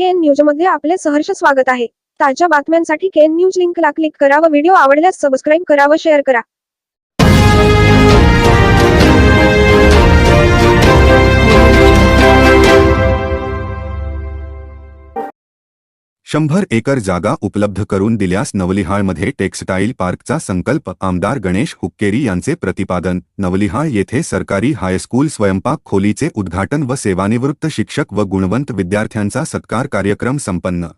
केन न्यूजमध्ये आपले सहर्ष स्वागत आहे. ताज्या बातम्यांसाठी केन न्यूज लिंकला क्लिक करा व व्हिडिओ आवडल्यास सबस्क्राईब करा व शेअर करा. शंभर एकर जागा उपलब्ध करून दिल्यास नवलिहाळमध्ये टेक्सटाईल पार्कचा संकल्प आमदार गणेश हुक्केरी यांचे प्रतिपादन. नवलिहाळ येथे सरकारी हायस्कूल स्वयंपाक खोलीचे उद्घाटन व सेवानिवृत्त शिक्षक व गुणवंत विद्यार्थ्यांचा सत्कार कार्यक्रम संपन्न.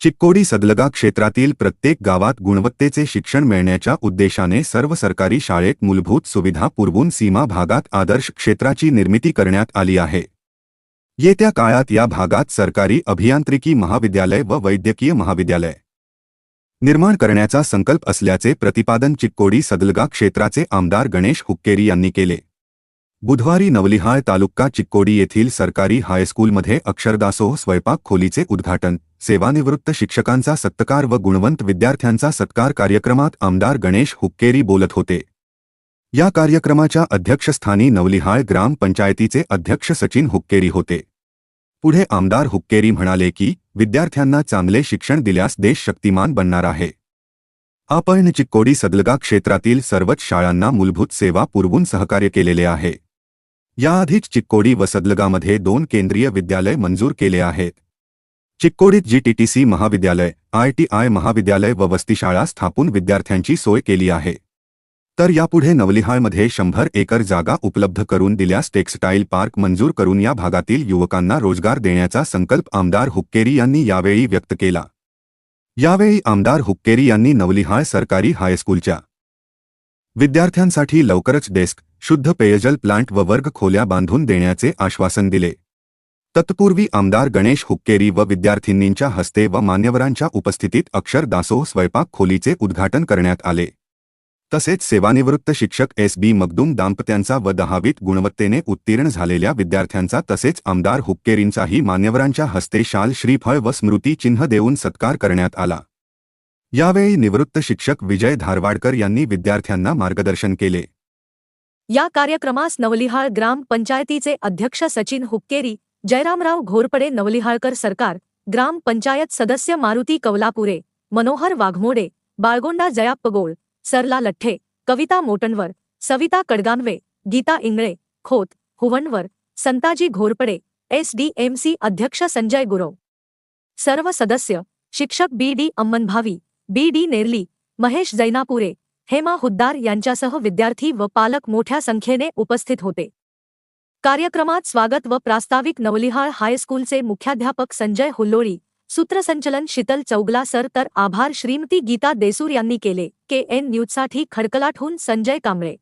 चिक्कोडी सदलगा क्षेत्रातील प्रत्येक गावात गुणवत्तेचे शिक्षण मिळण्याच्या उद्देशाने सर्व सरकारी शाळेत मूलभूत सुविधा पुरवून सीमा भागात आदर्श क्षेत्राची निर्मिती करण्यात आली आहे. येत्या काळात या भागात सरकारी अभियांत्रिकी महाविद्यालय व वैद्यकीय महाविद्यालय. निर्माण करण्याचा संकल्प असल्याचे प्रतिपादन चिक्कोडी सदलगा क्षेत्राचे आमदार गणेश हुक्केरी यांनी केले. बुधवारी नवलिहाळ तालुका चिक्कोडी येथील सरकारी हायस्कूलमध्ये अक्षरदासोह स्वयंपाक खोलीचे उद्घाटन सेवानिवृत्त शिक्षकांचा सत्कार व गुणवंत विद्यार्थ्यांचा सत्कार कार्यक्रमात आमदार गणेश हुक्केरी बोलत होते. या कार्यक्रमाच्या अध्यक्षस्थानी नवलिहाळ ग्रामपंचायतीचे अध्यक्ष सचिन हुक्केरी होते. पुढे आमदार हुक्केरी म्हणाले की विद्यार्थ्यांना चांगले शिक्षण दिल्यास देश शक्तिमान बनणार आहे. आपण चिक्कोडी सदलगा क्षेत्रातील सर्वच शाळांना मूलभूत सेवा पुरवून सहकार्य केलेले आहे. याआधीच चिक्कोडी व सदलगामध्ये दोन केंद्रीय विद्यालय मंजूर केले आहेत. चिक्कोडीत जीटीटीसी महाविद्यालय आयटीआय महाविद्यालय व वस्तीशाळा स्थापून विद्यार्थ्यांची सोय केली आहे. तर यापुढे नवलिहाळमध्ये शंभर एकर जागा उपलब्ध करून दिल्यास टेक्सटाईल पार्क मंजूर करून या भागातील युवकांना रोजगार देण्याचा संकल्प आमदार हुक्केरी यांनी यावेळी व्यक्त केला. यावेळी आमदार हुक्केरी यांनी नवलिहाळ सरकारी हायस्कूलच्या विद्यार्थ्यांसाठी लवकरच डेस्क शुद्ध पेयजल प्लांट व वर्ग खोल्या बांधून देण्याचे आश्वासन दिले. तत्पूर्वी आमदार गणेश हुक्केरी व विद्यार्थिनींच्या हस्ते व मान्यवरांच्या उपस्थितीत अक्षर दासोह स्वयंपाक खोलीचे उद्घाटन करण्यात आले. तसेच सेवानिवृत्त शिक्षक एस बी मगदूम दाम्पत्यांचा व दहावीत गुणवत्तेने उत्तीर्ण झालेल्या विद्यार्थ्यांचा तसेच आमदार हुक्केरींचाही मान्यवरांच्या हस्ते शाल श्रीफळ व स्मृती चिन्ह देऊन सत्कार करण्यात आला. यावेळी निवृत्त शिक्षक विजय धारवाडकर यांनी विद्यार्थ्यांना मार्गदर्शन केले. या कार्यक्रमास नवलिहाळ ग्राम पंचायतीचे अध्यक्ष सचिन हुक्केरी जयरामराव घोरपडे नवलिहाळकर सरकार ग्राम पंचायत सदस्य मारुती कवलापुरे मनोहर वाघमोडे बाळगोंडा जयाप्पगोळ सरला लठ्ठे, कविता मोटणवर, सविता कडगानवे, गीता इंगळे, खोत हुवणवर संताजी घोरपडे एसडीएमसी अध्यक्ष संजय गुरव. सर्व सदस्य, शिक्षक B D Ammanbhavi, B D Nerli, Mahesh Jainapure, Hema Huddar यांच्यासह विद्यार्थी व पालक मोठ्या संख्येने उपस्थित होते. कार्यक्रमात स्वागत व प्रास्ताविक नवलिहाळ हायस्कूलचे मुख्याध्यापक संजय हुल्लोळी सूत्रसंचलन शीतल चौगला सर तर आभार श्रीमती गीता देसूर यांनी केले. के एन न्यूजसाठी खडकलाटहून संजय कांबळे.